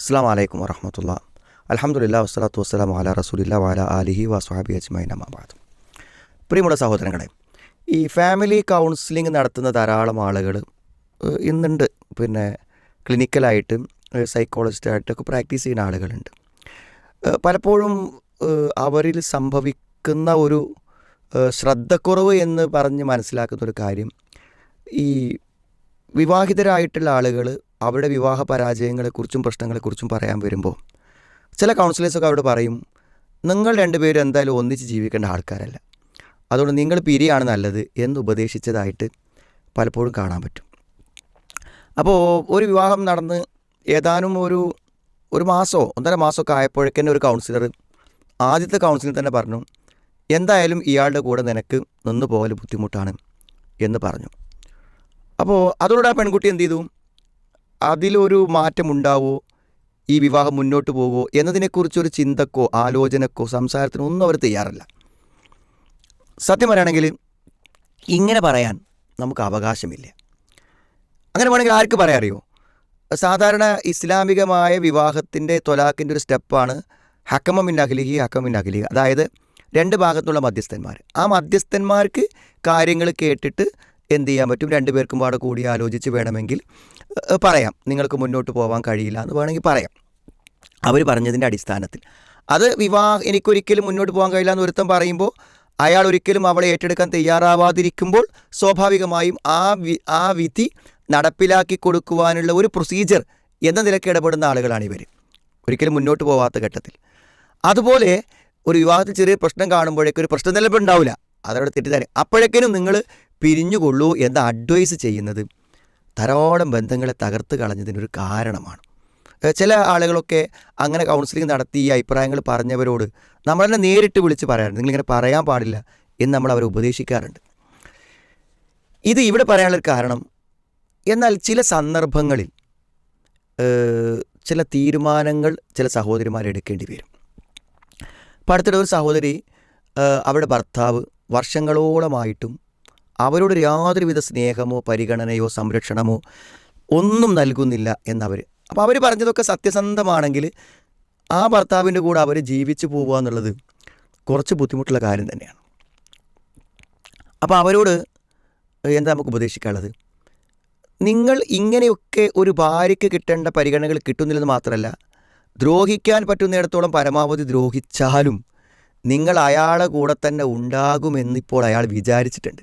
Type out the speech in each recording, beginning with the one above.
അസ്സാം വലൈക്കും വറഹമത്തുള്ള. അലഹമുല്ല വസ്സലാത്തു വസ്സലാം അല റസൂലില്ല വാല അലിഹി വസ്ഹാബി അജ്മൈൻ അമ്മാബാദ് പ്രിയമുള്ള സഹോദരങ്ങളെ ഈ ഫാമിലി കൗൺസിലിംഗ് നടത്തുന്ന ധാരാളം ആളുകൾ ഇന്നുണ്ട്. പിന്നെ ക്ലിനിക്കലായിട്ടും സൈക്കോളജിസ്റ്റായിട്ടൊക്കെ പ്രാക്ടീസ് ചെയ്യുന്ന ആളുകളുണ്ട്. പലപ്പോഴും അവരിൽ സംഭവിക്കുന്ന ഒരു ശ്രദ്ധക്കുറവ് എന്ന് പറഞ്ഞ് മനസ്സിലാക്കുന്ന ഒരു കാര്യം ഈ വിവാഹിതരായിട്ടുള്ള ആളുകൾ അവരുടെ വിവാഹ പരാജയങ്ങളെക്കുറിച്ചും പ്രശ്നങ്ങളെക്കുറിച്ചും പറയാൻ വരുമ്പോൾ ചില കൗൺസിലേഴ്സൊക്കെ അവിടെ പറയും നിങ്ങൾ രണ്ടുപേരും എന്തായാലും ഒന്നിച്ച് ജീവിക്കേണ്ട ആൾക്കാരല്ല. അതുകൊണ്ട് നിങ്ങൾ പിരിയാണ് നല്ലത് എന്ന് ഉപദേശിച്ചതായിട്ട് പലപ്പോഴും കാണാൻ പറ്റും. അപ്പോൾ ഒരു വിവാഹം നടന്ന് ഏതാനും ഒരു ഒരു മാസമോ ഒന്നര മാസമൊക്കെ ആയപ്പോഴേക്കന്നെ ഒരു കൗൺസിലർ ആദ്യത്തെ കൗൺസിലർ തന്നെ പറഞ്ഞു എന്തായാലും ഇയാളുടെ കൂടെ നിനക്ക് നിന്ന് പോകൽ ബുദ്ധിമുട്ടാണ് എന്ന് പറഞ്ഞു. അപ്പോൾ അതോടെ ആ പെൺകുട്ടി എന്ത് ചെയ്തു? അതിലൊരു മാറ്റമുണ്ടാവോ? ഈ വിവാഹം മുന്നോട്ട് പോകുമോ എന്നതിനെക്കുറിച്ചൊരു ചിന്തക്കോ ആലോചനക്കോ സംസാരത്തിനോ ഒന്നും അവർ തയ്യാറല്ല. സത്യം പറയുകയാണെങ്കിൽ ഇങ്ങനെ പറയാൻ നമുക്ക് അവകാശമില്ല. അങ്ങനെ വേണമെങ്കിൽ ആർക്ക് പറയാറിയോ സാധാരണ ഇസ്ലാമികമായ വിവാഹത്തിന്റെ തൊലാക്കിന്റെ ഒരു സ്റ്റെപ്പാണ് ഹക്കമിൻ അഖിലിഹി ഹക്കമിൻ അഖിലിഹി. അതായത് രണ്ട് ഭാഗത്തുള്ള മധ്യസ്ഥന്മാർ. ആ മധ്യസ്ഥന്മാർക്ക് കാര്യങ്ങൾ കേട്ടിട്ട് എന്ത് ചെയ്യാൻ പറ്റും? രണ്ടുപേർക്കും പാടെ കൂടി ആലോചിച്ച് വേണമെങ്കിൽ പറയാം. നിങ്ങൾക്ക് മുന്നോട്ട് പോകാൻ കഴിയില്ല എന്ന് വേണമെങ്കിൽ പറയാം. അവർ പറഞ്ഞതിന്റെ അടിസ്ഥാനത്തിൽ. അത് വിവാഹ എനിക്കൊരിക്കലും മുന്നോട്ട് പോകാൻ കഴിയില്ല എന്ന് ഒരുത്തം പറയുമ്പോൾ അയാൾ ഒരിക്കലും അവളെ ഏറ്റെടുക്കാൻ തയ്യാറാവാതിരിക്കുമ്പോൾ സ്വാഭാവികമായും ആ വി ആ വിധി നടപ്പിലാക്കി കൊടുക്കുവാനുള്ള ഒരു പ്രൊസീജിയർ എന്ന നിലയ്ക്ക് ഇടപെടുന്ന ആളുകളാണ് ഇവർ ഒരിക്കലും മുന്നോട്ട് പോവാത്ത ഘട്ടത്തിൽ. അതുപോലെ ഒരു വിവാഹത്തിൽ ചെറിയ പ്രശ്നം കാണുമ്പോഴേക്കും ഒരു പ്രശ്നം നിലപ്പം ഉണ്ടാവില്ല അതവിടെ തെറ്റിദ്ധാരം അപ്പോഴേക്കിനും നിങ്ങൾ പിരിഞ്ഞുകൊള്ളൂ എന്ന് അഡ്വൈസ് ചെയ്യുന്നത് ധാരാളം ബന്ധങ്ങളെ തകർത്ത് കളഞ്ഞതിനൊരു കാരണമാണ്. ചില ആളുകളൊക്കെ അങ്ങനെ കൗൺസിലിംഗ് നടത്തി ഈ അഭിപ്രായങ്ങൾ പറഞ്ഞവരോട് നമ്മൾ തന്നെ നേരിട്ട് വിളിച്ച് പറയാറുണ്ട്. നിങ്ങളിങ്ങനെ പറയാൻ പാടില്ല എന്ന് നമ്മൾ അവരെ ഉപദേശിക്കാറുണ്ട്. ഇത് ഇവിടെ പറയാനുള്ളൊരു കാരണം എന്നാൽ ചില സന്ദർഭങ്ങളിൽ ചില തീരുമാനങ്ങൾ ചില സഹോദരിമാർ എടുക്കേണ്ടി വരും. ഇപ്പം അടുത്തിടെ ഒരു സഹോദരി അവരുടെ ഭർത്താവ് വർഷങ്ങളോളമായിട്ടും അവരോട് യാതൊരുവിധ സ്നേഹമോ പരിഗണനയോ സംരക്ഷണമോ ഒന്നും നൽകുന്നില്ല എന്നവർ അപ്പോൾ അവർ പറഞ്ഞതൊക്കെ സത്യസന്ധമാണെങ്കിൽ ആ ഭർത്താവിന്റെ കൂടെ അവർ ജീവിച്ചു പോവുക എന്നുള്ളത് കുറച്ച് ബുദ്ധിമുട്ടുള്ള കാര്യം തന്നെയാണ്. അപ്പോൾ അവരോട് എന്താ നമുക്ക് ഉപദേശിക്കാനുള്ളത്? നിങ്ങൾ ഇങ്ങനെയൊക്കെ ഒരു ഭാര്യയ്ക്ക് കിട്ടേണ്ട പരിഗണനകൾ കിട്ടുന്നില്ലെന്ന് മാത്രമല്ല ദ്രോഹിക്കാൻ പറ്റുന്നിടത്തോളം പരമാവധി ദ്രോഹിച്ചാലും നിങ്ങൾ അയാളെ കൂടെ തന്നെ ഉണ്ടാകുമെന്നിപ്പോൾ അയാൾ വിചാരിച്ചിട്ടുണ്ട്.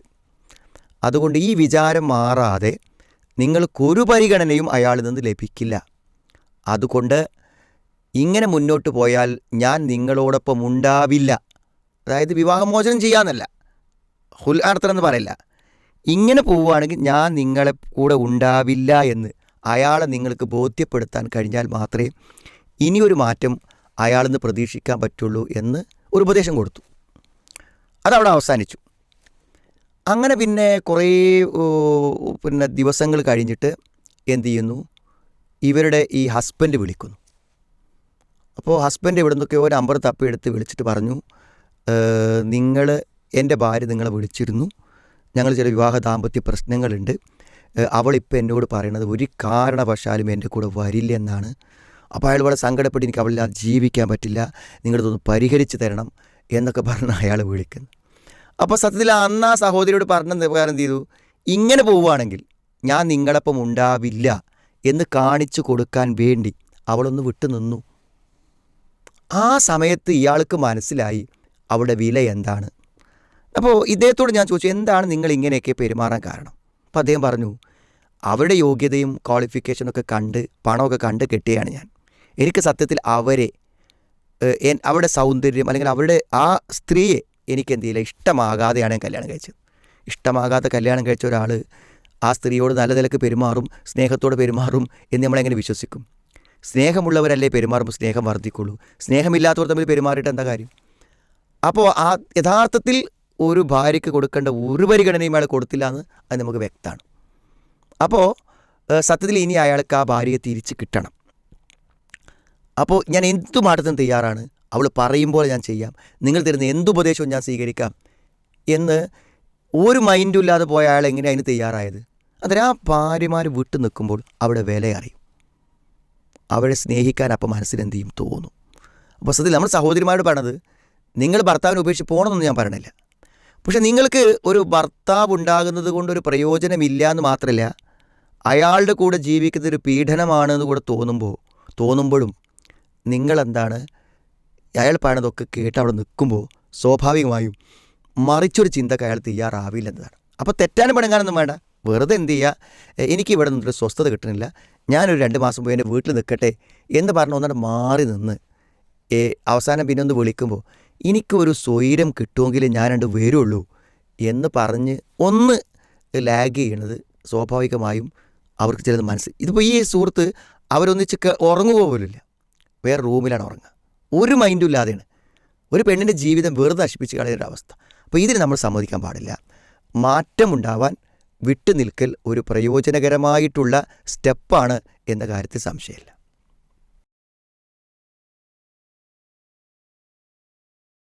അതുകൊണ്ട് ഈ വിചാരം മാറാതെ നിങ്ങൾക്കൊരു പരിഗണനയും അയാളിൽ നിന്ന് ലഭിക്കില്ല. അതുകൊണ്ട് ഇങ്ങനെ മുന്നോട്ട് പോയാൽ ഞാൻ നിങ്ങളോടൊപ്പം ഉണ്ടാവില്ല. അതായത് വിവാഹമോചനം ചെയ്യാന്നല്ല. ഹുൽ നടത്തണമെന്ന് പറയില്ല. ഇങ്ങനെ പോവുകയാണെങ്കിൽ ഞാൻ നിങ്ങളെ കൂടെ ഉണ്ടാവില്ല എന്ന് അയാളെ നിങ്ങൾക്ക് ബോധ്യപ്പെടുത്താൻ കഴിഞ്ഞാൽ മാത്രമേ ഇനിയൊരു മാറ്റം അയാളിൽ നിന്ന് പ്രതീക്ഷിക്കാൻ പറ്റുള്ളൂ എന്ന് ഒരു ഉപദേശം കൊടുത്തു. അതവിടെ അവസാനിച്ചു. അങ്ങനെ പിന്നെ കുറേ പിന്നെ ദിവസങ്ങൾ കഴിഞ്ഞിട്ട് എന്തു ചെയ്യുന്നു? ഇവരുടെ ഈ ഹസ്ബൻഡ് വിളിക്കുന്നു. അപ്പോൾ ഹസ്ബൻഡ് ഇവിടെ നിന്നൊക്കെ ഒരു തപ്പി എടുത്ത് വിളിച്ചിട്ട് പറഞ്ഞു നിങ്ങൾ എന്റെ ഭാര്യ നിങ്ങളെ വിളിച്ചിരുന്നു. ഞങ്ങൾ ചില വിവാഹ ദാമ്പത്യ പ്രശ്നങ്ങളുണ്ട്. അവളിപ്പോൾ എന്നോട് പറയണത് ഒരു കാരണവശാലും എന്റെ കൂടെ വരില്ല എന്നാണ്. അപ്പോൾ അയാൾ വളരെ സങ്കടപ്പെട്ട് എനിക്ക് അവളില്ലാതെ ജീവിക്കാൻ പറ്റില്ല നിങ്ങളിതൊന്ന് പരിഹരിച്ച് തരണം എന്നൊക്കെ പറഞ്ഞ് അയാൾ വിളിക്കുന്നു. അപ്പോൾ സത്യത്തിൽ അന്ന് ആ സഹോദരിയോട് പറഞ്ഞ കാരണം എന്ത് ചെയ്തു? ഇങ്ങനെ പോവുകയാണെങ്കിൽ ഞാൻ നിങ്ങളൊപ്പം ഉണ്ടാവില്ല എന്ന് കാണിച്ചു കൊടുക്കാൻ വേണ്ടി അവളൊന്ന് വിട്ടു നിന്നു. ആ സമയത്ത് ഇയാൾക്ക് മനസ്സിലായി അവളുടെ വില എന്താണ്. അപ്പോൾ ഇദ്ദേഹത്തോട് ഞാൻ ചോദിച്ചു എന്താണ് നിങ്ങൾ ഇങ്ങനെയൊക്കെ പെരുമാറാൻ കാരണം? അപ്പോൾ അദ്ദേഹം പറഞ്ഞു അവരുടെ യോഗ്യതയും ക്വാളിഫിക്കേഷനൊക്കെ കണ്ട് പണമൊക്കെ കണ്ട് കെട്ടിയാണ് ഞാൻ. എനിക്ക് സത്യത്തിൽ അവരെ അവരുടെ സൗന്ദര്യം അല്ലെങ്കിൽ അവരുടെ ആ സ്ത്രീയെ എനിക്ക് എന്ത് ചെയ്യില്ല ഇഷ്ടമാകാതെയാണ് ഞാൻ കല്യാണം കഴിച്ചത്. ഇഷ്ടമാകാത്ത കല്യാണം കഴിച്ച ഒരാൾ ആ സ്ത്രീയോട് നല്ല നിലയ്ക്ക് പെരുമാറും സ്നേഹത്തോടെ പെരുമാറും എന്ന് നമ്മളെങ്ങനെ വിശ്വസിക്കും? സ്നേഹമുള്ളവരല്ലേ പെരുമാറുമ്പോൾ സ്നേഹം വർദ്ധിക്കുള്ളൂ? സ്നേഹമില്ലാത്തവർ തമ്മിൽ പെരുമാറിയിട്ട് എന്താ കാര്യം? അപ്പോൾ ആ യഥാർത്ഥത്തിൽ ഒരു ഭാര്യയ്ക്ക് കൊടുക്കേണ്ട ഒരു പരിഗണനയും അയാൾ കൊടുത്തില്ല എന്ന് അത് നമുക്ക് വ്യക്തമാണ്. അപ്പോൾ സത്യത്തിൽ ഇനി അയാൾക്ക് ആ ഭാര്യയെ തിരിച്ച് കിട്ടണം. അപ്പോൾ ഞാൻ എന്തു മാറ്റത്തിനും തയ്യാറാണ്? അവൾ പറയും പോലെ ഞാൻ ചെയ്യാം. നിങ്ങൾ തരുന്ന എന്തുപദേശവും ഞാൻ സ്വീകരിക്കാം. എന്ന് ഒരു മൈൻഡും ഇല്ലാതെ പോയ അയാൾ എങ്ങനെ അതിന് തയ്യാറായത്? അതിന് ആ ഭാര്യമാർ വിട്ടു നിൽക്കുമ്പോൾ അവിടെ വില അറിയും അവരെ സ്നേഹിക്കാൻ അപ്പം മനസ്സിലെന്ത് ചെയ്യും തോന്നും. അപ്പോൾ സത്യത്തിൽ നമ്മൾ സഹോദരിമാരോട് പറയണത് നിങ്ങൾ ഭർത്താവിനെ ഉപേക്ഷിച്ച് പോകണമെന്നൊന്നും ഞാൻ പറയണില്ല. പക്ഷെ നിങ്ങൾക്ക് ഒരു ഭർത്താവ് ഉണ്ടാകുന്നത് കൊണ്ടൊരു പ്രയോജനമില്ല എന്ന് മാത്രമല്ല അയാളുടെ കൂടെ ജീവിക്കുന്നത് ഒരു പീഡനമാണെന്ന് കൂടെ തോന്നുമ്പോൾ തോന്നുമ്പോഴും നിങ്ങളെന്താണ് അയാൾ പറയണതൊക്കെ കേട്ട് അവിടെ നിൽക്കുമ്പോൾ സ്വാഭാവികമായും മറിച്ചൊരു ചിന്തക്ക് അയാൾ തയ്യാറാവില്ല എന്നതാണ് അപ്പോൾ തെറ്റാനും പണങ്ങാനൊന്നും വേണ്ട. വെറുതെ എന്ത് ചെയ്യുക എനിക്ക് ഇവിടെ നിന്നൊരു സ്വസ്ഥത കിട്ടണില്ല. ഞാനൊരു രണ്ട് മാസം പോയി എന്റെ വീട്ടിൽ നിൽക്കട്ടെ എന്ന് പറഞ്ഞ് ഒന്നാണ്ട് മാറി നിന്ന് അവസാനം പിന്നെ ഒന്ന് വിളിക്കുമ്പോൾ എനിക്കൊരു സ്വൈരം കിട്ടുമെങ്കിൽ ഞാൻ രണ്ട് വരുള്ളൂ എന്ന് പറഞ്ഞ് ഒന്ന് ലാഗ് ചെയ്യണത് സ്വാഭാവികമായും അവർക്ക് ചിലത് മനസ്സ് ഇതിപ്പോൾ ഈ സുഹൃത്ത് അവരൊന്നിച്ച് ഉറങ്ങുക പോലുമില്ല. വേറെ റൂമിലാണ് ഉറങ്ങുക. ഒരു മൈൻഡും ഇല്ലാതെയാണ്. ഒരു പെണ്ണിന്റെ ജീവിതം വെറുതെ നശിപ്പിച്ച് കളയുന്ന അവസ്ഥ. അപ്പോൾ ഇതിന് നമ്മൾ സമ്മതിക്കാൻ പാടില്ല. മാറ്റമുണ്ടാവാൻ വിട്ടുനിൽക്കൽ ഒരു പ്രയോജനകരമായിട്ടുള്ള സ്റ്റെപ്പാണ് എന്ന കാര്യത്തിൽ സംശയമില്ല.